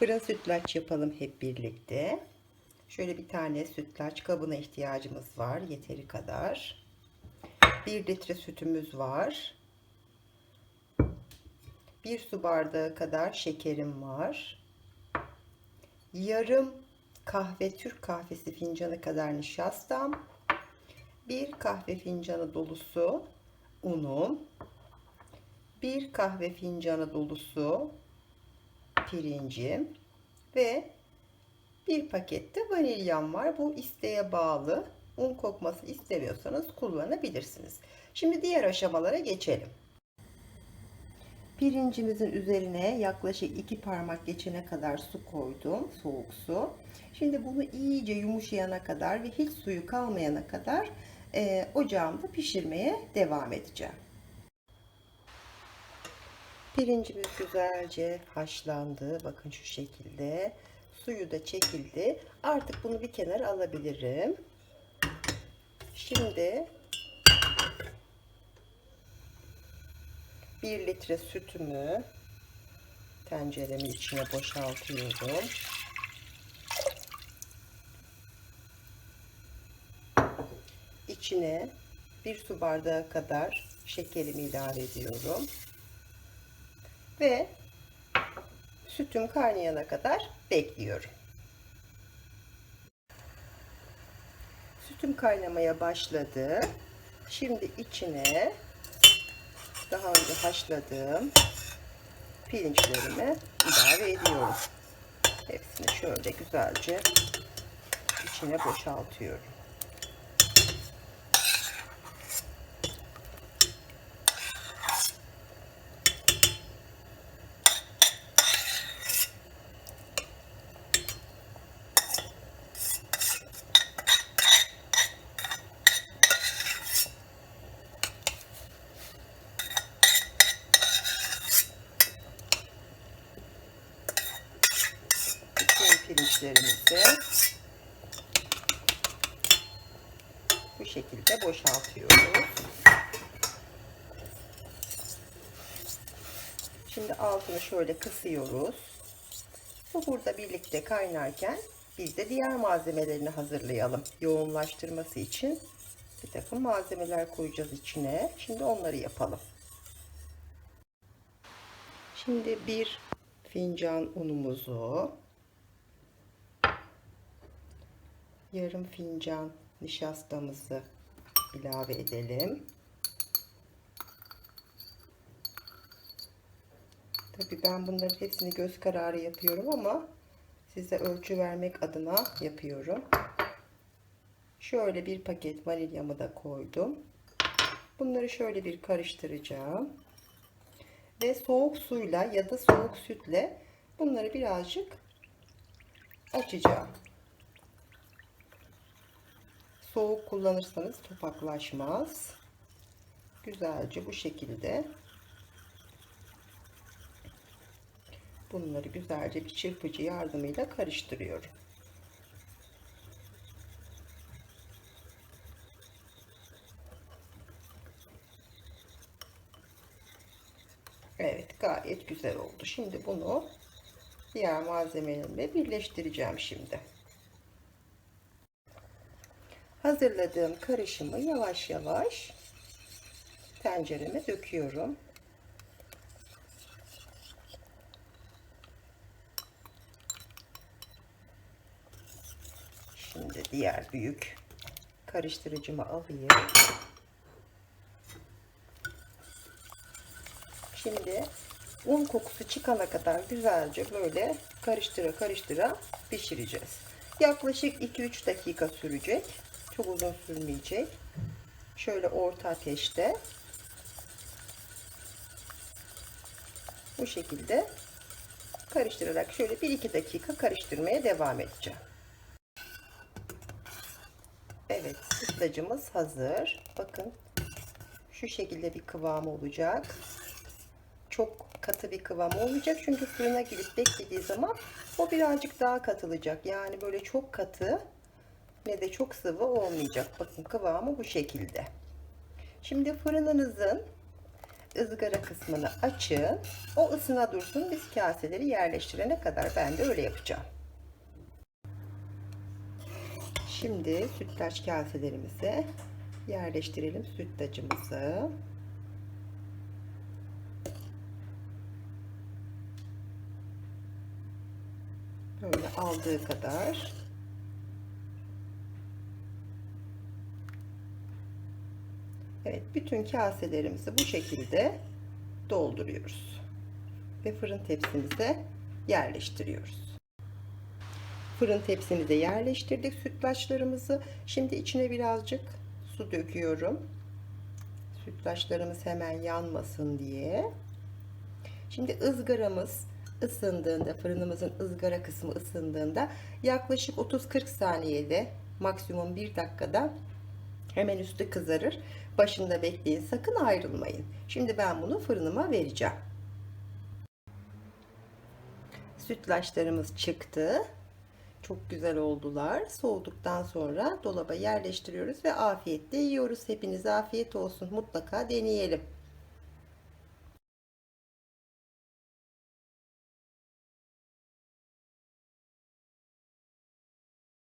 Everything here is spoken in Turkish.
Fırın sütlaç yapalım hep birlikte. Şöyle bir tane sütlaç kabına ihtiyacımız var. Yeteri kadar. 1 litre sütümüz var. 1 su bardağı kadar şekerim var. Yarım kahve Türk kahvesi fincanı kadar nişastam. 1 kahve fincanı dolusu unum. 1 kahve fincanı dolusu pirincim ve bir pakette vanilyam var. Bu isteğe bağlı. Un kokması istemiyorsanız kullanabilirsiniz. Şimdi diğer aşamalara geçelim. Pirincimizin üzerine yaklaşık iki parmak geçene kadar su koydum. Soğuk su. Şimdi bunu iyice yumuşayana kadar ve hiç suyu kalmayana kadar e, ocağımda pişirmeye devam edeceğim. Pirincimiz güzelce haşlandı. Bakın şu şekilde. Suyu da çekildi. Artık bunu bir kenara alabilirim. Şimdi 1 litre sütümü tenceremin içine boşaltıyorum. İçine bir su bardağı kadar şekerimi ilave ediyorum. Ve sütüm kaynayana kadar bekliyorum. Sütüm kaynamaya başladı. Şimdi içine daha önce haşladığım pirinçlerimi ilave ediyorum. Hepsini şöyle güzelce içine boşaltıyorum. Bütün pirinçlerimizi bu şekilde boşaltıyoruz. Şimdi altını şöyle kısıyoruz. Bu burada birlikte kaynarken biz de diğer malzemelerini hazırlayalım. Yoğunlaştırması için bir takım malzemeler koyacağız içine. Şimdi onları yapalım. Şimdi bir fincan unumuzu yarım fincan nişastamızı ilave edelim. Tabi ben bunların hepsini göz kararı yapıyorum ama size ölçü vermek adına yapıyorum. Şöyle bir paket vanilyamı da koydum. Bunları şöyle bir karıştıracağım. Ve soğuk suyla ya da soğuk sütle bunları birazcık açacağım. Soğuk kullanırsanız topaklaşmaz. Güzelce bu şekilde bunları güzelce bir çırpıcı yardımıyla karıştırıyorum. Evet gayet güzel oldu. Şimdi bunu diğer malzemelerimle birleştireceğim şimdi. Hazırladığım karışımı yavaş yavaş tencereme döküyorum. Şimdi diğer büyük karıştırıcımı alayım. Şimdi un kokusu çıkana kadar güzelce böyle karıştıra karıştıra pişireceğiz. Yaklaşık 2-3 dakika sürecek. Çok uzun sürmeyecek. Şöyle orta ateşte. Bu şekilde karıştırarak şöyle 1-2 dakika karıştırmaya devam edeceğim. Evet sütlacımız hazır. Bakın şu şekilde bir kıvam olacak. Çok katı bir kıvam olmayacak. Çünkü fırına girip beklediği zaman o birazcık daha katılacak. Yani böyle çok katı ne de çok sıvı olmayacak. Bakın kıvamı bu şekilde. Şimdi fırınınızın ızgara kısmını açın. O ısına dursun. Biz kaseleri yerleştirene kadar ben de öyle yapacağım. Şimdi sütlaç kaselerimize yerleştirelim sütlacımızı. Böyle aldığı kadar. Evet, bütün kaselerimizi bu şekilde dolduruyoruz. Ve fırın tepsimize yerleştiriyoruz. Fırın tepsimize yerleştirdik sütlaçlarımızı. Şimdi içine birazcık su döküyorum. Sütlaçlarımız hemen yanmasın diye. Şimdi ızgaramız ısındığında, fırınımızın ızgara kısmı ısındığında yaklaşık 30-40 saniyede maksimum 1 dakikada hemen üstü kızarır. Başında bekleyin. Sakın ayrılmayın. Şimdi ben bunu fırınıma vereceğim. Sütlaçlarımız çıktı. Çok güzel oldular. Soğuduktan sonra dolaba yerleştiriyoruz ve afiyetle yiyoruz. Hepinize afiyet olsun. Mutlaka deneyelim.